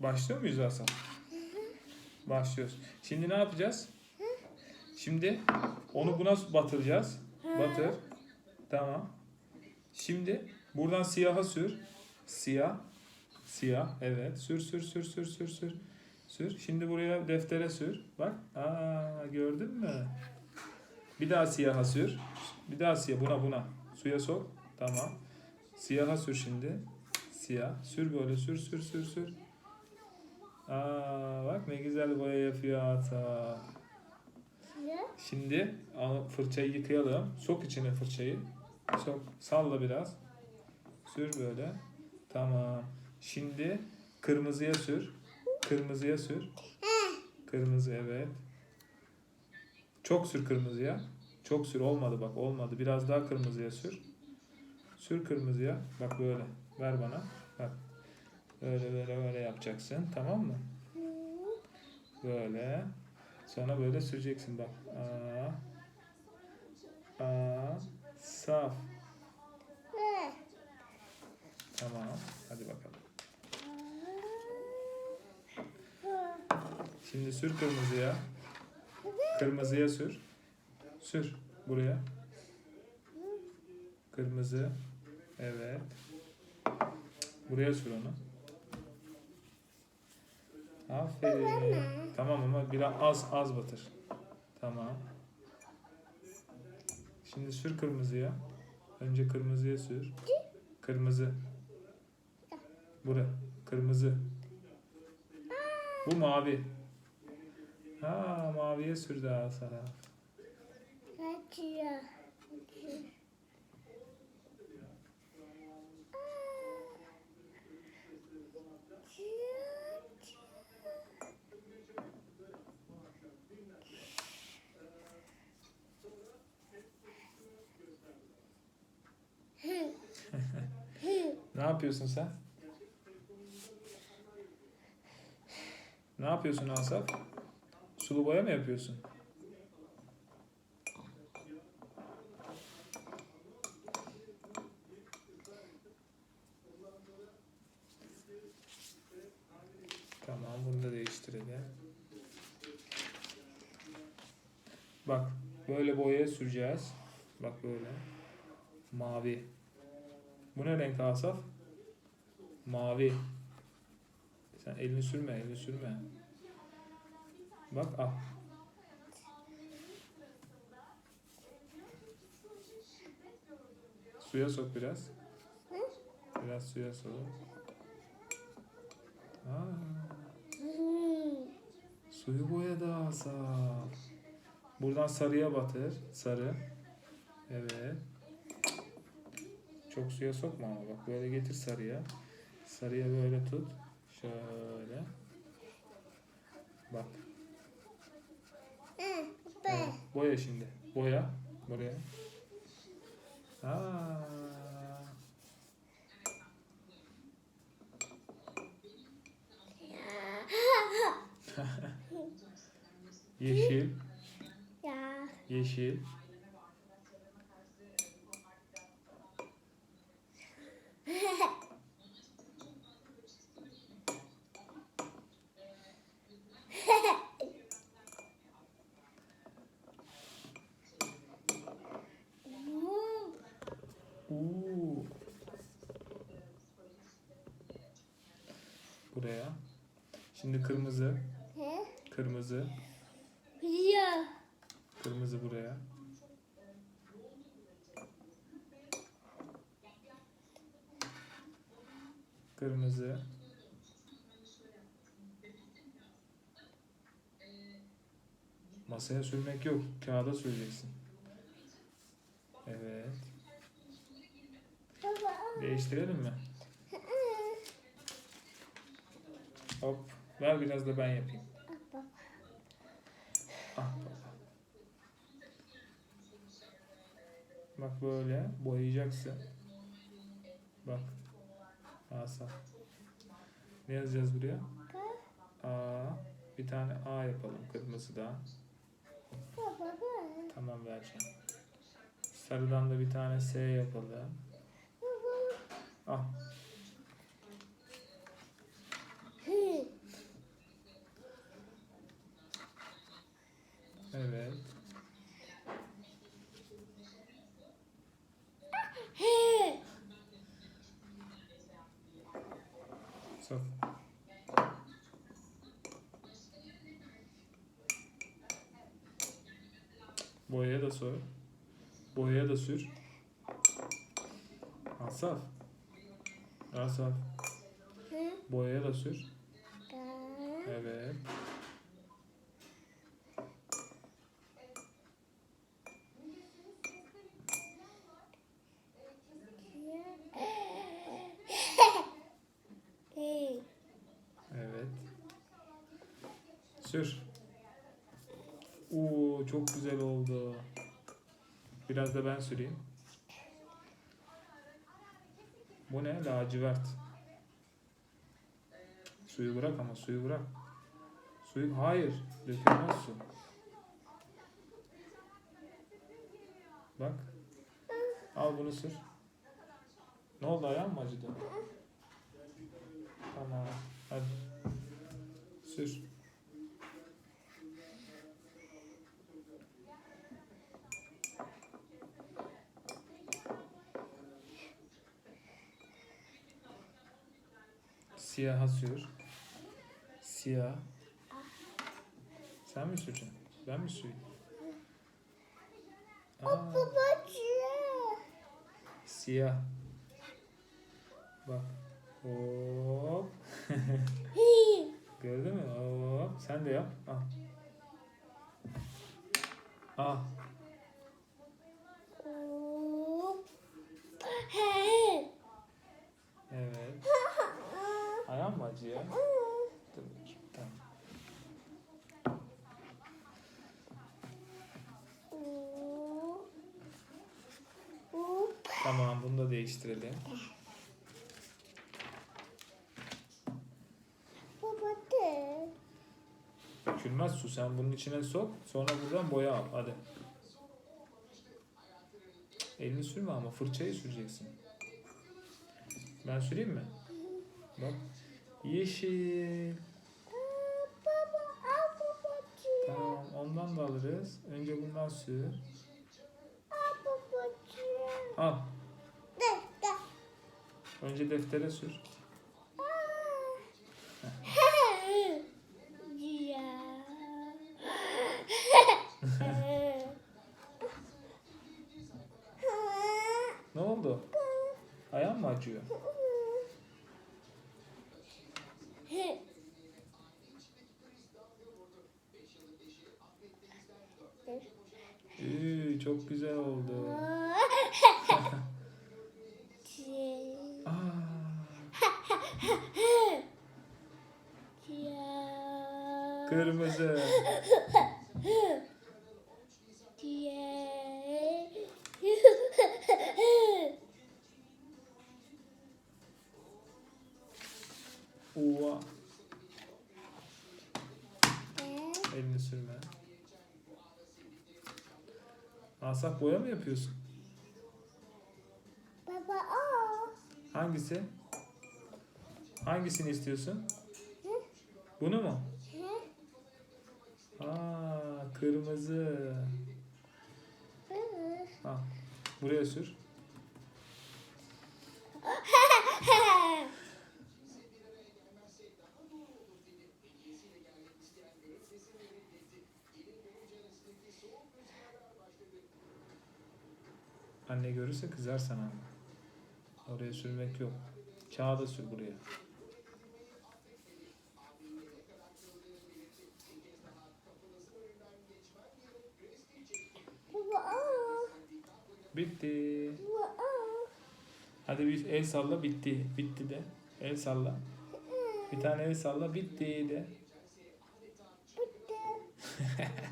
Başlıyor muyuz Hasan? Başlıyoruz. Şimdi ne yapacağız? Şimdi onu buna batıracağız. Batır. Tamam. Şimdi buradan siyaha sür. Siyah. Siyah. Evet. Sür sür sür sür sür sür. Sür. Şimdi buraya deftere sür. Bak. Aa gördün mü? Bir daha siyaha sür. Bir daha siyah. Buna buna. Suya sok. Tamam. Siyaha sür şimdi. Siyah. Sür böyle sür sür sür sür. Aa bak ne güzel boya yapıyor Ata. Şimdi al- fırçayı yıkayalım. Sok içine fırçayı. Sok. Salla biraz. Sür böyle. Tamam. Şimdi kırmızıya sür. Kırmızıya sür. Kırmızı evet. Çok sür kırmızıya. Çok sür olmadı bak olmadı. Biraz daha kırmızıya sür. Sür kırmızıya. Bak böyle. Ver bana. Bak. Böyle böyle böyle yapacaksın. Tamam mı? Böyle. Sonra böyle süreceksin bak. Aa. Aa. Saf. Tamam. Hadi bakalım. Şimdi sür kırmızıya. Kırmızıya sür. Sür buraya. Kırmızı. Evet. Buraya sür onu. Aferin. Tamam ama biraz az az batır. Tamam. Şimdi sür kırmızıya. Önce kırmızıya sür. Kırmızı. Bura. Kırmızı. Bu mavi. Ha maviye sür daha sana. Kaçıyor. Ne yapıyorsun sen? Ne yapıyorsun Asaf? Sulu boya mı yapıyorsun? Tamam bunu da değiştirelim. Bak böyle boyaya süreceğiz. Bak böyle. Mavi. Bu ne renk Asaf? Mavi. Sen elini sürme, elini sürme. Bak al. Suya sok biraz. Biraz suya sok. Aa, suyu boyadı Asaf. Buradan sarıya batır. Sarı. Evet. Çok suya sokma ama bak böyle getir sarıya. Sarıya böyle tut. Şöyle. Bak. Evet, boya şimdi. Boya. Buraya. Aa. Yeşil. Ya. Yeşil. Oo. Buraya. Şimdi kırmızı. Kırmızı. Ya. Kırmızı buraya. Kırmızı. Masaya sürmek yok. Kağıda süreceksin. Evet. Değiştirelim mi? Hop. Ver biraz da ben yapayım. Ah baba. Bak böyle boyayacaksın. Bak. Asa. Ne yazacağız buraya? A. Bir tane A yapalım kırmızıdan. Baba. Tamam vereceğim. Sarıdan da bir tane S yapalım. Ah. Evet. Saf. Boyaya da sor. Boyaya da sür. Asaf. Asaf. Hı? Boyaya da sür. Da. Evet. Evet. Sür. Oo çok güzel oldu. Biraz da ben süreyim. Bu ne? Lacivert. Suyu bırak ama suyu bırak. Suyu hayır. Dökülmez su. Bak. Al bunu sür. Ne oldu ayağın mı acıdı? Tamam. Hadi. Sür. Siyaha sür. Siyah. Sen mi süreceksin? Ben mi süreyim? Aa, Babacığım. siyah. Bak. Hop. Gördün mü? Hop. Sen de yap. Al. Al. Hop. Hey. Da değiştirelim. Dökülmez su. Sen bunun içine sok. Sonra buradan boya al. Hadi. Elini sürme ama fırçayı süreceksin. Ben süreyim mi? Bak. Yeşil. Tamam ondan da alırız. Önce bundan sür. Al Önce deftere sür. Ne oldu? Ayağın mı acıyor? Üü, çok güzel oldu. Aa, kırmızı. Uva. Elini sürme. Asaf boya mı yapıyorsun? Baba o. Hangisi? Hangisini istiyorsun? Bunu mu? Aa, kırmızı. Al. Buraya sür. Anne görürse kızar sana. Oraya sürmek yok. Kağıda sür buraya. Baba o. Bitti. Hadi bir el salla bitti. Bitti de. El salla. Bir tane el salla bitti de. Bitti.